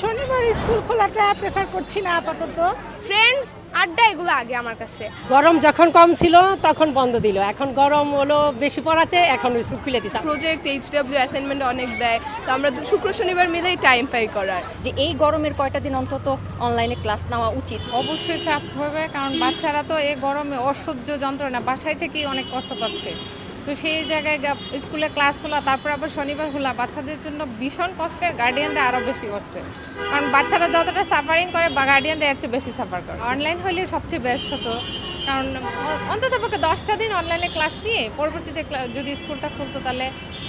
শনিবার school খোলাটা prefer করছি না আপাতত। ফ্রেন্ডস আড্ডা এগুলো আগে আমার কাছে। গরম যখন কম ছিল তখন বন্ধ দিল। এখন গরম হলো বেশি পড়াতে এখন স্কুল খুলে দিছে। প্রজেক্ট এইচডব্লিউ অ্যাসাইনমেন্ট অনেক দেয়। তো আমরা শুক্র শনিবার মিলেই টাইম পাই করার। যে এই গরমের কয়টা দিন অন্তত অনলাইনে ক্লাস নেওয়া উচিত? অবশ্যই চাপ হবে কারণ বাচ্চারা তো এই গরমে অসহ্য যন্ত্রণা বাসায় থেকেই অনেক কষ্ট পাচ্ছে। তো সেই জায়গায় স্কুলে ক্লাস হলা, তারপর আবার শনিবার হলা। বাচ্চাদের জন্য ভীষণ কষ্টের গার্ডিয়ানরা আরও বেশি কষ্টের। কারণ বাচ্চারা যতটা সাফারিং করে, বা গার্ডিয়ানরা এর চেয়ে বেশি সাফার করে। অনলাইন হলে সবচেয়ে বেস্ট হতো। কারণ অন্তত পক্ষে দশটা দিন অনলাইনে ক্লাস নিয়ে, পরবর্তীতে যদি স্কুলটা খুলতো, তাহলে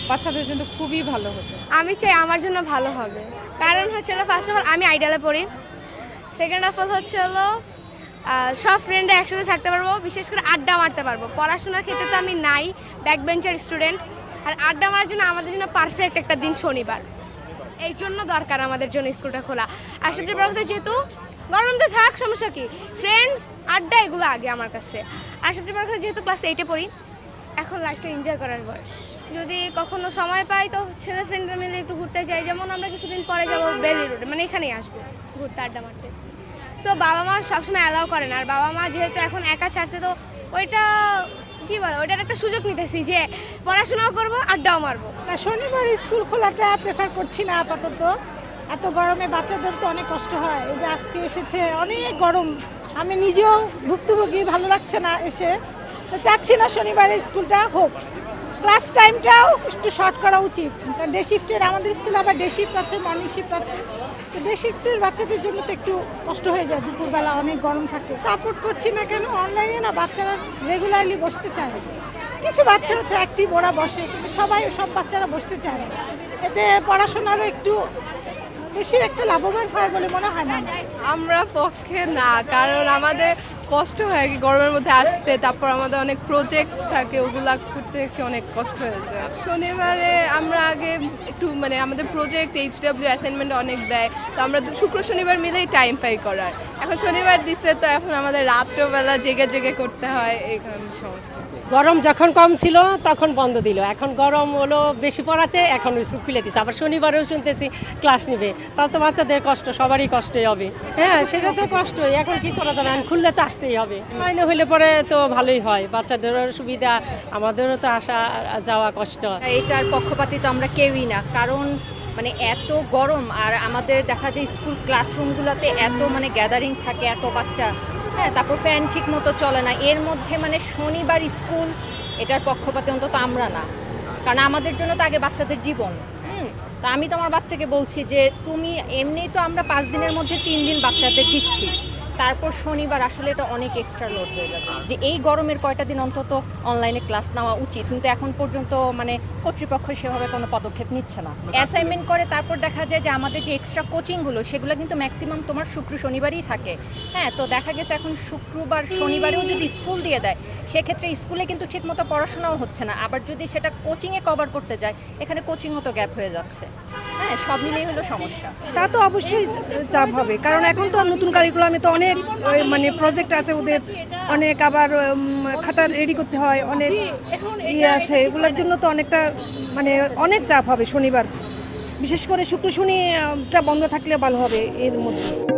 বাচ্চাদের জন্য খুবই ভালো হতো। আমি চাই আমার জন্য ভালো হবে। কারণ হচ্ছে ফার্স্ট অফ অল আমি আইডিয়ালে পড়ি। সেকেন্ড অফ অল হচ্ছে হলো সব ফ্রেন্ডরা একসাথে থাকতে পারব, বিশেষ করে আড্ডা মারতে পারব। পড়াশোনার ক্ষেত্রে তো আমি নাই ব্যাক বেঞ্চার স্টুডেন্ট আর আড্ডা মারার জন্য আমাদের জন্য পারফেক্ট একটা দিন শনিবার। এই জন্য দরকার আমাদের জন্য স্কুলটা খোলা। আর সবচেয়ে বড় কথা যেহেতু, গরম তো থাক, সমস্যা কি? ফ্রেন্ডস আড্ডা, এগুলো আগে আমার কাছে। আর সবচেয়ে বড় কথা যেহেতু ক্লাস এইটে পড়ি, এখন লাইফটা এনজয় করার বয়স। যদি কখনো সময় পাই, তো ছেলে ফ্রেন্ডরা মিলে একটু ঘুরতে যাই। যেমন আমরা কিছুদিন পরে যাব বেলি রোডে মানে এখানেই আসব, ঘুরতে, আড্ডা মারতে। সো বাবা মা সবসময় অ্যালাউ করে না আর বাবা মা যেহেতু এখন একা ছাড়ছে, তো ওইটা, কি বলে, ওইটার একটা সুযোগ নিতেছি যে পড়াশোনাও করব আড্ডাও মারবো। না, শনিবার স্কুল খোলাটা প্রেফার করছি না আপাতত। এত গরমে বাচ্চাদের তো অনেক কষ্ট হয়। এই যে আজকে এসেছে, অনেক গরম। আমি নিজেও ভুক্তভোগী, ভালো লাগছে না এসে। তো চাচ্ছি না শনিবারে স্কুলটা হোক। ক্লাস টাইমটাও একটু শর্ট করা উচিত। কারণ ডে শিফটের আমাদের স্কুলে আবার ডে শিফট আছে মর্নিং শিফট আছে। তো ডে শিফটের বাচ্চাদের জন্য তো একটু কষ্ট হয়ে যায়, দুপুরবেলা অনেক গরম থাকে। সাপোর্ট করছি না কেন অনলাইনে না বাচ্চারা রেগুলারলি বসতে চায়। কিছু বাচ্চা আছে অ্যাক্টিভ ওরা বসে, কিন্তু সবাই, সব বাচ্চারা বসতে চায় না। এতে পড়াশোনারও একটু বেশি একটা লাভবান হয় বলে মনে হয় না? আমরা পক্ষে না, কারণ আমাদের কষ্ট হয় আর কি, গরমের মধ্যে আসতে, তারপর আমাদের অনেক প্রজেক্ট থাকে, ওগুলা করতে অনেক কষ্ট হয়েছে শনিবারে আমরা আগে একটু মানে আমাদের প্রজেক্ট এইচডব্লিউ অ্যাসাইনমেন্ট অনেক দেয়, তো আমরা শুক্র, শনিবার মিলেই টাইম পাই করার। এখন শনিবার দিচ্ছে তো এখন আমাদের রাত্রবেলা জেগে জেগে করতে হয়, এই কারণে সমস্যা। গরম যখন কম ছিল, তখন বন্ধ দিল। এখন গরম হলো বেশি পড়াতে, এখন খুলে দিছে। আবার শনিবারেও শুনতেছি ক্লাস নিবে। তাও তো বাচ্চাদের কষ্ট, সবারই কষ্টই হবে। হ্যাঁ সেটা তো কষ্টই। এখন কি করা যাবে? এখন খুললে তো আসতেই হবে। মাইনে হইলে পরে তো ভালোই হয়। বাচ্চাদেরও সুবিধা, আমাদেরও তো আসা যাওয়া কষ্ট। এটার পক্ষপাতী তো আমরা কেউই না। কারণ মানে এত গরম আর আমাদের দেখা যায় স্কুল ক্লাসরুমগুলোতে এত মানে গ্যাদারিং থাকে, এত বাচ্চা। হ্যাঁ তারপর ফ্যান ঠিক মতো চলে না। এর মধ্যে মানে শনিবার স্কুল, এটার পক্ষপাতে অন্তত আমরা না। কারণ আমাদের জন্য তো আগে বাচ্চাদের জীবন। হুম, তো আমি তো আমার বাচ্চাকে বলছি যে, তুমি এমনি তো আমরা পাঁচ দিনের মধ্যে তিন দিন বাচ্চাদের দিচ্ছি। তারপর শনিবার আসলে এটা অনেক এক্সট্রা লোড হয়ে যাবে। যে এই গরমের কয়টা দিন অন্তত অনলাইনে ক্লাস নেওয়া উচিত? কিন্তু এখন পর্যন্ত মানে কর্তৃপক্ষ সেভাবে কোনো পদক্ষেপ নিচ্ছে না। অ্যাসাইনমেন্ট করে তারপর দেখা যায় যে আমাদের যে এক্সট্রা কোচিংগুলো সেগুলো কিন্তু ম্যাক্সিমাম তোমার শুক্র শনিবারই থাকে। হ্যাঁ তো দেখা গেছে এখন শুক্রবার শনিবারেও যদি স্কুল দিয়ে দেয় সেক্ষেত্রে স্কুলে কিন্তু ঠিকমতো পড়াশোনাও হচ্ছে না। আবার যদি সেটা কোচিংয়ে কভার করতে যায় এখানে কোচিংও তো গ্যাপ হয়ে যাচ্ছে। হ্যাঁ সব মিলিয়ে হলো সমস্যা। তা তো অবশ্যই চাপ হবে কারণ এখন তো নতুন কারিকুলামে তো অনেক ওই, মানে প্রজেক্ট আছে ওদের অনেক আবার খাতা রেডি করতে হয় অনেক ইয়ে আছে। এগুলোর জন্য তো অনেকটা মানে অনেক চাপ হবে শনিবার। বিশেষ করে শুক্র শনিটা বন্ধ থাকলে ভালো হবে এর মধ্যে।